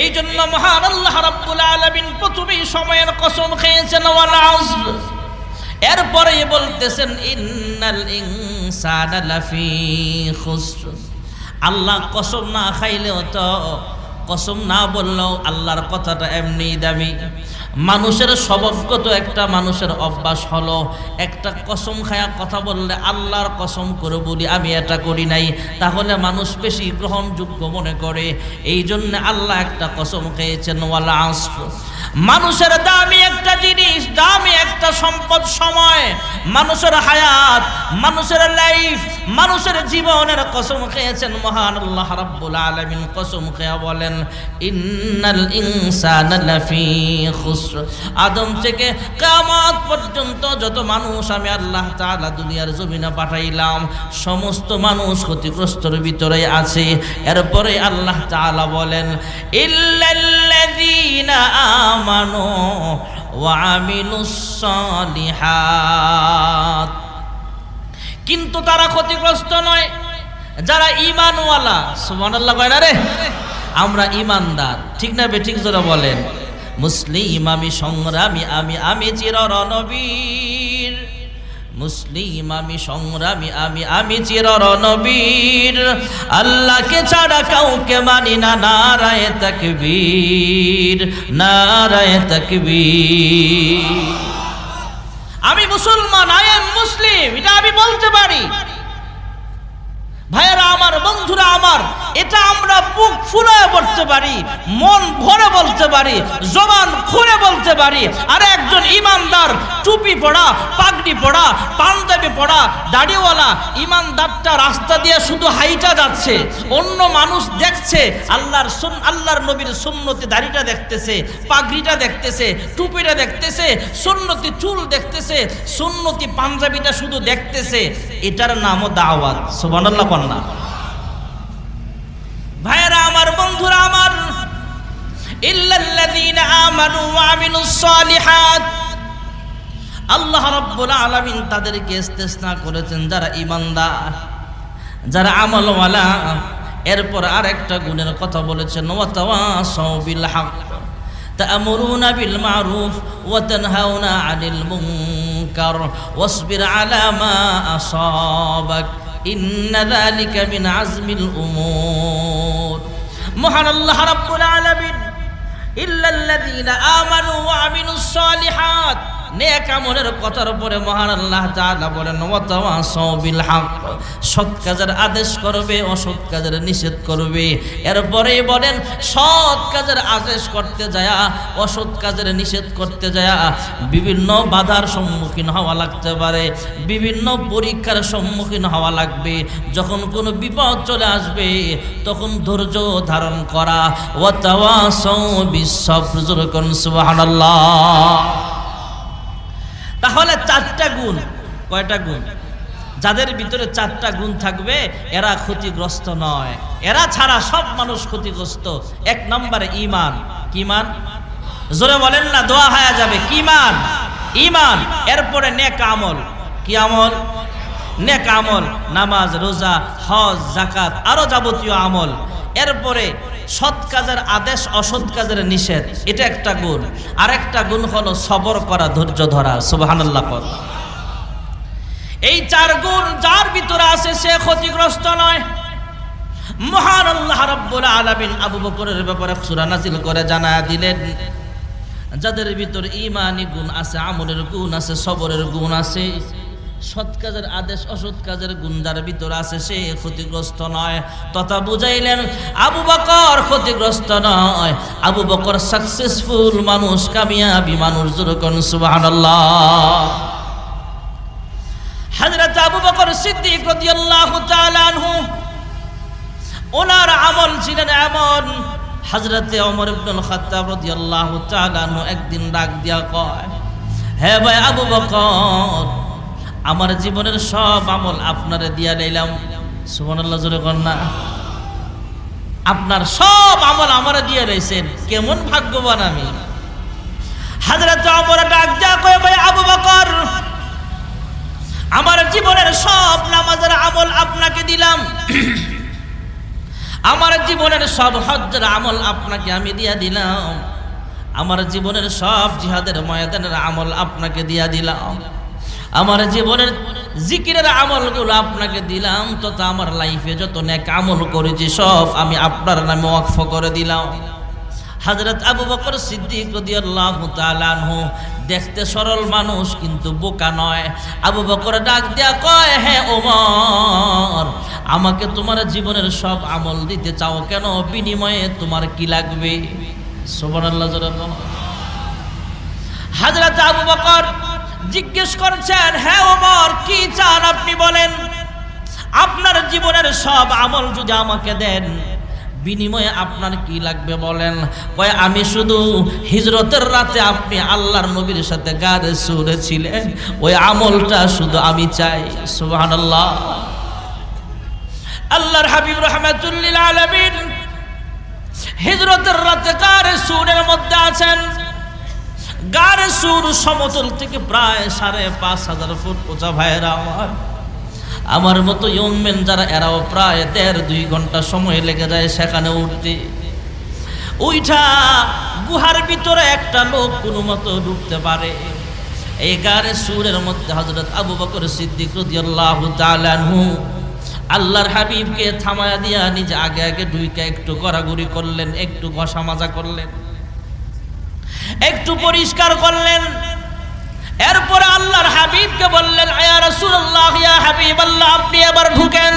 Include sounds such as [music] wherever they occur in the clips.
এই জন্য মহান আল্লাহ রাব্বুল আলামিন প্রথমেই সময়ের কসম খেয়েছেন ওয়াল আসর এরপরে বলতেছেন, ইন্নাল ইনসানা লাফি খুসর। আল্লাহ কসম না খাইলেও তো, কসম না বললেও আল্লাহর কথাটা এমনি দামি। মানুষের স্বভাবগত একটা মানুষের অভ্যাস হলো, একটা কসম খায়া কথা বললে আল্লাহর কসম করে বলি, আমি এটা করি নাই। তাহলে মানুষ বেশি গ্রহণযোগ্য মনে করে। এই জন্য আল্লাহ একটা কসম খেয়েছেন, ওয়ালা আসর। মানুষের দামি একটা জিনিস, দামি একটা সম্পদ সময়, মানুষের হায়াত, মানুষের লাইফ মানুষের জীবনের কসম খেয়েছেন মহান আল্লাহ রাব্বুল আলামিন কসম খেয়ে বলেন, ইন্নাল ইনসানা লাফি খুসর। আদম থেকে কিয়ামত পর্যন্ত যত মানুষ আমি আল্লাহ তাআলা দুনিয়ার জমিনে পাঠাইলাম, সমস্ত মানুষ ক্ষতিগ্রস্তর ভিতরে আছে। এরপরে আল্লাহ তাআলা বলেন, ইল্লাল্লাযীনা আমানু ওয়া আমিলুস সালিহাত। কিন্তু তারা ক্ষতিগ্রস্ত নয়। যারা ইমানওয়ালা সুবহানাল্লাহ কয় না রে? আমরা ইমানদার ঠিক না বে, ঠিক জোরে বলেন। মুসলিম আমি সংগ্রামী, আমি আমি চির রণবীর মুসলিম আমি সংগ্রামী, আমি আমি চির রণবীর আল্লাহকে ছাড়া কাউকে মানি না, নারায় তাকবীর নারায় তাকবীর। মুসলমান আই এম মুসলিম এটা আমি বলতে পারি। ভাইয়েরা আমার বন্ধুরা আমার এটা আমরা বুক ফুলায় বলতে পারি, মন ভরে বলতে পারি, জবান খুলে বলতে পারি। আর একজন ইমানদার টুপি পড়া, পাগড়ি পড়া, পাঞ্জাবি পড়া, দাড়িওয়ালা ইমানদারটা রাস্তা দিয়ে শুধু হাইটা যাচ্ছে। অন্য মানুষ দেখছে, আল্লাহর সুন আল্লাহর নবীর সুন্নতি দাড়িটা দেখতেছে, পাগড়িটা দেখতেছে, টুপিটা দেখতেছে, সুন্নতি চুল দেখতেছে, সুন্নতি পাঞ্জাবিটা শুধু দেখতেছে। এটার নামও দাওয়াত। সুবহানাল্লাহ কন্যা ভাইয়েরা আমার বন্ধুরা আমার ইল্লাল্লাযীনা আমানু ওয়া আমিলুস সালিহাত আল্লাহ রাব্বুল আলামিন তাদেরকে ইস্তেসনা করেছেন যারা ইমানদার যারা আমলওয়ালা এরপর আরেকটা গুণের কথা বলেছেন ওয়া তাওয়াসাউ বিল হক تأمرون بالمعروف وتنهون عن المنكر واصبر على ما أصابك إن ذلك من عزم الأمور মহান আল্লাহ রাব্বুল আলামিন إلا الذين آمنوا وعملوا الصالحات নেক আমলের কথার উপরে মহান আল্লাহ তাআলা বলেন ওয়াতাওয়াসাউ বিল হক। সৎ কাজের আদেশ করবে, অসৎ কাজের নিষেধ করবে। এরপরেই বলেন, সৎ কাজের আদেশ করতে যায়, অসৎ কাজের নিষেধ করতে যায় বিভিন্ন বাধার সম্মুখীন হওয়া লাগতে পারে, বিভিন্ন পরীক্ষার সম্মুখীন হওয়া লাগবে। যখন কোনো বিপদ চলে আসবে, তখন ধৈর্য ধারণ করা। ওয়াতাওয়াসাউ বিসবর করুন সুবহানাল্লাহ। তাহলে চারটা গুণ, কয়টা গুণ? যাদের ভিতরে চারটা গুণ থাকবে, এরা ক্ষতিগ্রস্ত নয়। এরা ছাড়া সব মানুষ ক্ষতিগ্রস্ত। এক নম্বরে ইমান কিমান জোরে বলেন না, দোয়া হয়ে যাবে। কিমান ইমান এরপরে নেক আমল। কি আমল? নেক আমল। নামাজ, রোজা, হজ জাকাত আরও যাবতীয় আমল। এরপরে সৎ কাজের আদেশ, অসৎ কাজের নিষেধ, এটা একটা গুণ। আর একটা গুণ হলো সবর করা, ধৈর্য ধরা। সুবহানাল্লাহ কর এই চার গুণ যার ভিতরে আছে সে ক্ষতিগ্রস্ত নয়। মহান আল্লাহ রাব্বুল আলামিন আবু বকরের ব্যাপারে সূরা নাজিল করে জানা দিলেন, যাদের ভিতর ইমানি গুণ আছে, আমলের গুণ আছে, সবরের গুণ আছে সৎ কাজের আদেশ, অসৎ কাজের গুণ যার ভিতর আছে, সে ক্ষতিগ্রস্ত নয়। তথা বুঝাইলেন, আবু বকর ক্ষতিগ্রস্ত নয়। আবু বকর সাকসেসফুল মানুষ, কামিয়াবি মানুষ যেরকম সুবহানাল্লাহ। হযরত আবু বকর সিদ্দিক রাদিয়াল্লাহু তাআলা আনহু, ওনার আমল ছিলেন এমন হজরতে অমর ইবনুল খাত্তাব রাদিয়াল্লাহু তাআলা আনহু একদিন ডাক দিয়া কয়, হে ভাই আবু বকর আমার জীবনের সব আমল আপনারে দিয়া লইলাম। সুবহানাল্লাহ, জোরে না। আপনার সব আমল আমারে দিয়ে রয়েছেন কেমন ভাগ্যবান আমি। আমার জীবনের সব নামাজের আমল আপনাকে দিলাম। [clears throat] আমার জীবনের সব হজ্জের আমল আপনাকে আমি দিয়া দিলাম। আমার জীবনের সব জিহাদের ময়দানের আমল আপনাকে দিয়া দিলাম। আমার জীবনের জিকিরের আমলগুলো আপনাকে দিলাম, তথা আমার লাইফে যত নেক আমল করেছি, সব আমি আপনার নামে ওয়াকফ করে দিলাম। হজরত আবু বকর সিদ্দিক দেখতে সরল মানুষ, কিন্তু বোকা নয়। আবু বকর ডাক দিয়া কয় হ্যাঁ ওমর, আমাকে তোমার জীবনের সব আমল দিতে চাও কেন? বিনিময়ে তোমার কি লাগবে? জোরে বলো। হযরত আবু বকর জিজ্ঞেস করছেন হ্যাঁ ওমর, কি চান আপনি বলেন? আপনার জীবনের সব আমল যদি আমাকে দেন, বিনিময়ে আপনার কি লাগবে বলেন? কয়, আমি শুধু হিজরতের রাতে আপনি আল্লাহর নবীর সাথে গারে সুরে ছিলেন। ওই আমলটা শুধু আমি চাই। সুহান আল্লাহ আল্লাহর হাবিব রহমাতুল্লিল আলামিন হিজরতের রাতে গারে সুরের মধ্যে আছেন। গারে সুর সমতল থেকে প্রায় সাড়ে পাঁচ হাজার ফুট উঁচা ভাইয়েরা আমার। আমার মতো ইয়ংম্যান যারা, এরাও প্রায় দেড় দুই ঘণ্টা সময় লেগে যায় সেখানে উঠতে। ওইটা গুহার ভিতরে একটা লোক কোনো মতো ঢুকতে পারে। এই গারে সুরের মধ্যে হজরত আবু বকর সিদ্দিক আল্লাহর হাবিবকে থামায়া দিয়া নিজে আগে আগে দুইকা একটু গড়াগড়ি করলেন, একটু ঘষা মাজা করলেন। একটু পরিষ্কার করলেন। এরপরে আল্লাহর হাবিবকে বললেন, আয়া রাসূলুল্লাহ, ইয়া হাবিব আল্লাহ আপনি এবার ঢুকেন।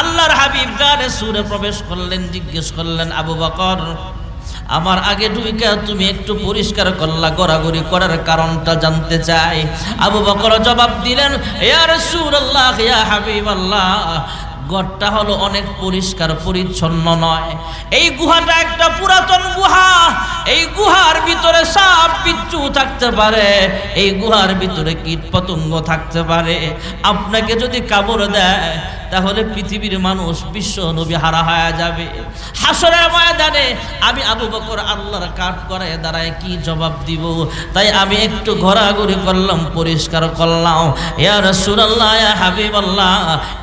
আল্লাহর হাবিব গানে সুরে প্রবেশ করলেন, জিজ্ঞেস করলেন, আবু বকর, আমার আগে ঢুইকা তুমি একটু পরিষ্কার করলা, গড়াগড়ি করার কারণটা জানতে চাই। আবু বকর জবাব দিলেন, ইয়া রাসূলুল্লাহ, ইয়া হাবিব আল্লাহ গড়টা হলো অনেক পরিষ্কার, পরিচ্ছন্ন নয়। এই গুহাটা একটা পুরাতন গুহা। এই গুহার ভিতরে সাপ পিচ্ছু থাকতে পারে। এই গুহার ভিতরে কীট পতঙ্গ থাকতে পারে। আপনাকে যদি কামড় দেয় তাহলে পৃথিবীর মানুষ বিশ্ব নবী হারা হয়ে যাবে। হাসরের ময়দানে আমি আবু বকর আল্লাহর কাঠ করে দাঁড়ায় কি জবাব দিব? তাই আমি একটু ঘোরাঘুরি করলাম, পরিষ্কার করলাম। ইয়া রাসূলুল্লাহ, ইয়া হাবিবাল্লাহ,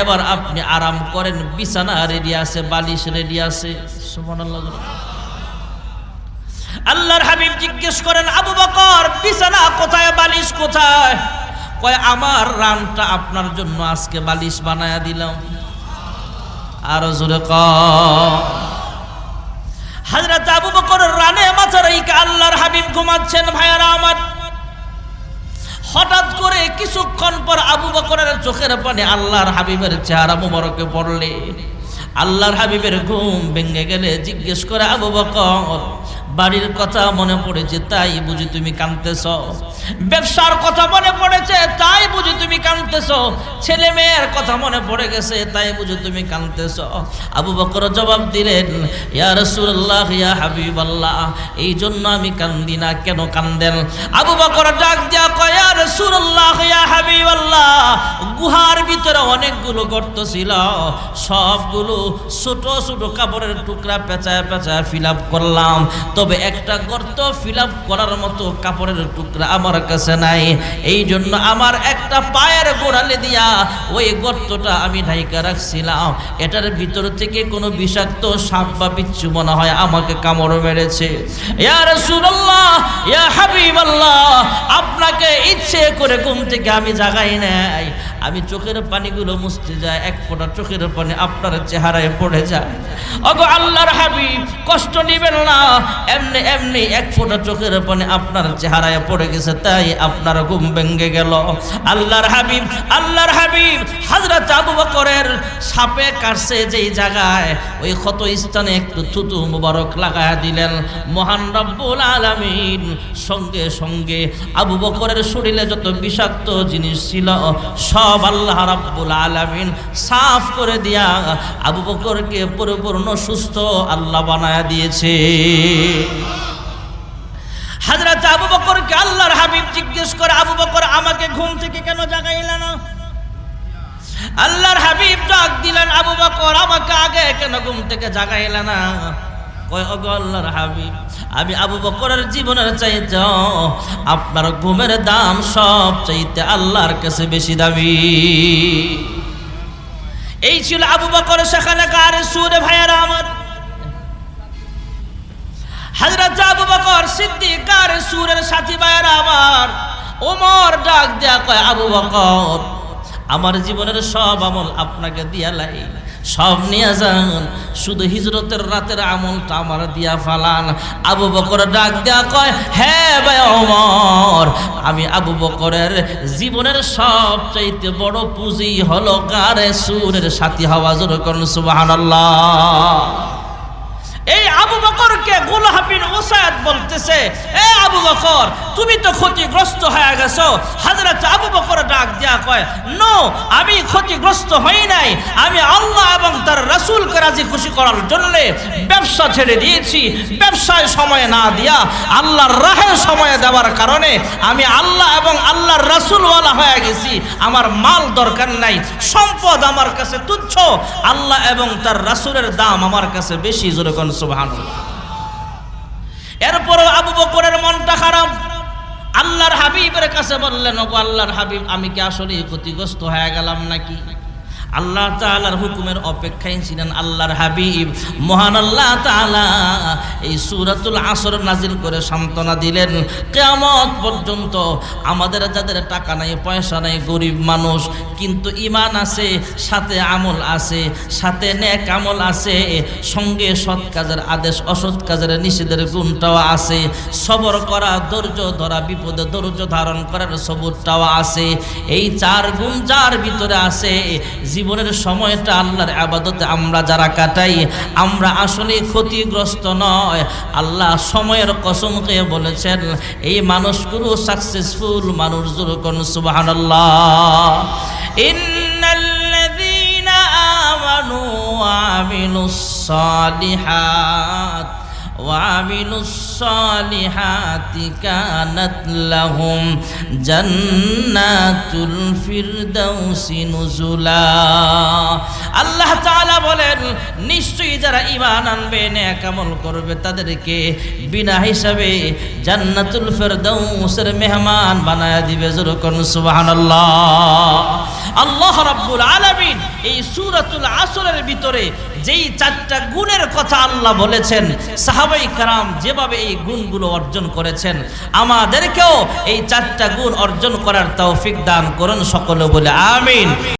এবার আপনি আরাম করেন, বিছানা রেডি আছে, বালিশ রেডি আছে। সুবহানাল্লাহ। আল্লাহর হাবিব জিজ্ঞেস করেন, আবু বকর, বিছানা কোথায়, বালিশ কোথায়? কয়, আমার রানটা আপনার জন্য আজকে বালিশ বানায়া দিলাম। আরও জোরে ক হাজরত আবু বকর রানে মাথা রেখে আল্লাহর হাবিব ঘুমাচ্ছেন ভাইয়ারা আমার। হঠাৎ করে কিছুক্ষণ পর আবু বকরের চোখের পানে আল্লাহর হাবিবের চেহারা মুবারকে পড়লে। আল্লাহর হাবিবের ঘুম ভেঙে গেলে জিজ্ঞেস করে, আবু বকর বাড়ির কথা মনে পড়েছে, তাই বুঝি তুমি কাঁদতেছ। ব্যবসার কথা মনে পড়েছে, তাই বুঝি তুমি কাঁদতেছ। ছেলে মেয়ের কথা মনে পড়ে গেছে, তাই বুঝি তুমি কাঁদতেছ। আবু বকর জবাব দিলেন, ইয়া ইয়া হাবিবাল্লাহ এই জন্য আমি কান্দি না, কেন কান্দেন? আবু বকর ডাক দিয়া কয়, ইয়া রাসূলুল্লাহ, ইয়া হাবিবাল্লাহ, গুহার ভিতরে অনেকগুলো গর্ত ছিল, সবগুলো ছোট ছোট কাপড়ের টুকরা পেঁচায় পেঁচায় ফিল করলাম। তবে একটা গর্ত ফিল করার মতো কাপড়ের টুকরা আমার কাছে নাই। এই জন্য আমার একটা পায়ের গোড়ালে দিয়া ওই গর্তটা আমি ঢাইকা রাখছিলাম। এটার ভিতর থেকে কোনো বিষাক্ত সাপ বা বিচ্ছু মনে হয় আমাকে কামড় মেরেছে। আপনাকে ইচ্ছে করে ঘুম থেকে আমি জাগাই নাই। আমি চোখের পানিগুলো মুছতে যাই, এক ফোঁটা চোখের পানি আপনার চেহারায় পড়ে যায়। অগো আল্লাহর হাবিব, কষ্ট নিবেন না। এমনি এমনি এক ফোঁটা চোখের পানি আপনার চেহারায় পড়ে গেছে, তাই আপনার ঘুম ভেঙে গেল। আল্লাহর হাবিব আল্লাহর হাবিব হাজরত আবু বকরের সাপে কাটছে যেই জায়গায়, ওই ক্ষত স্থানে একটু থুতু মুবারক লাগায় দিলেন। মহান রব্বুল আলামিন, সঙ্গে সঙ্গে আবু বকরের শরীরে যত বিষাক্ত জিনিস ছিল, সব আল্লাহ রাব্বুল আলামিন সাফ করে দিয়া আবু বকরকে পরিপূর্ণ সুস্থ আল্লাহ বানায় দিয়েছে। হাজরত আবু বকরকে আল্লাহর হাবিব জিজ্ঞেস করে, আবু বকর, আমাকে ঘুম থেকে কেন জাগাইলা না? আল্লাহর হাবিব ডাক দিলেন, আবু বকর, আমাকে আগে কেন ঘুম থেকে জাগাইলা না? কয় আমি আবু বকরের জীবনের চাইতে, আপনার ঘুমের দাম সব চাইতে আল্লাহর কাছে বেশি দামি। এই ছিল আবু বকর সেখানে কার সুরে ভাইয়ারা আমার। সাথী আমার। কয়, আবু আমার জীবনের সব আমল আপনাকে দিয়া লাই। সব নিয়ে যান। শুধু হিজরতের রাতের আমলটা আমার দিয়া ফালান। আবু বকর ডাক দেয়া কয় হ্যাঁ ভাই ওমর, আমি আবু বকরের জীবনের সবচাইতে বড় পুঁজি হলো গারে সুরের সাথী হওয়া জোর করুন, সুবহানাল্লাহ। এই আবু বকরকে গুলহাবিন ওসাদ বলতেছে, এ আবু বকর, তুমি তো ক্ষতিগ্রস্ত হয়ে গেছো। হযরত আবু বকর ডাক দিয়া কয়, নো, আমি ক্ষতিগ্রস্ত হই নাই। আমি আল্লাহ তার রাসূলকে রাজি খুশি করার জন্য ব্যবসা ছেড়ে দিয়েছি। ব্যবসায় সময় না দিয়া আল্লাহর রাহে সময় দেওয়ার কারণে আমি আল্লাহ এবং আল্লাহর রাসূলওয়ালা হয়ে গেছি। আমার মাল দরকার নাই, সম্পদ আমার কাছে তুচ্ছ। আল্লাহ এবং তার রাসূলের দাম আমার কাছে বেশি, জোরে কোন সুবহানাল্লাহ। এরপর আবু বকরের মনটা খারাপ। আল্লাহর হাবিবের কাছে বললেন, ওগো আল্লাহর হাবিব, আমি কি আসলে ক্ষতিগ্রস্ত হয়ে গেলাম নাকি? আল্লাহ তাআলার হুকুমের অপেক্ষায় ছিলেন আল্লাহর হাবিব। মহান আল্লাহ তাআলা এই সূরাতুল আসর নাজিল করে সান্ত্বনা দিলেন, কিয়ামত পর্যন্ত আমাদের যাদের টাকা নাই, পয়সা নাই, গরিব মানুষ, কিন্তু ইমান আছে, সাথে আমল আছে, সাথে নেক আমল আছে, সঙ্গে সৎ কাজের আদেশ, অসৎ কাজের নিষেধের গুণটাও আছে, সবর করা, ধৈর্য ধরা, বিপদে ধৈর্য ধারণ করার সবরটাও আছে, এই চার গুণ যার ভিতরে আছে জীবনের সময়টা আল্লাহর আবাদতে আমরা যারা কাটাই, আমরা আসলে ক্ষতিগ্রস্ত নয়। আল্লাহ সময়ের কসম খেয়ে বলেছেন, এই মানুষগুলো সাকসেসফুল মানুষ সুবহানাল্লাহ। ইন্নাল্লাযীনা আমানু সালিহাত। وعملوا الصالحات كانت لهم جنات الفردوس نزلا আল্লাহ তাআলা বলেন নিশ্চয়ই যারা ঈমান আনবে নেক আমল করবে তাদেরকে বিনা হিসাবে জান্নাতুল ফেরদাউসের মেহমান বানায় দিবে যেরকম সুবহানাল্লাহ আল্লাহ রাব্বুল আলামিন এই সূরাতুল আসরের ভিতরে যেই চারটা গুণের কথা আল্লাহ বলেছেন, সাহাবাই কারাম যেভাবে এই গুণগুলো অর্জন করেছেন, আমাদেরকেও এই চারটা গুণ অর্জন করার তৌফিক দান করুন সকলে বলে আমিন।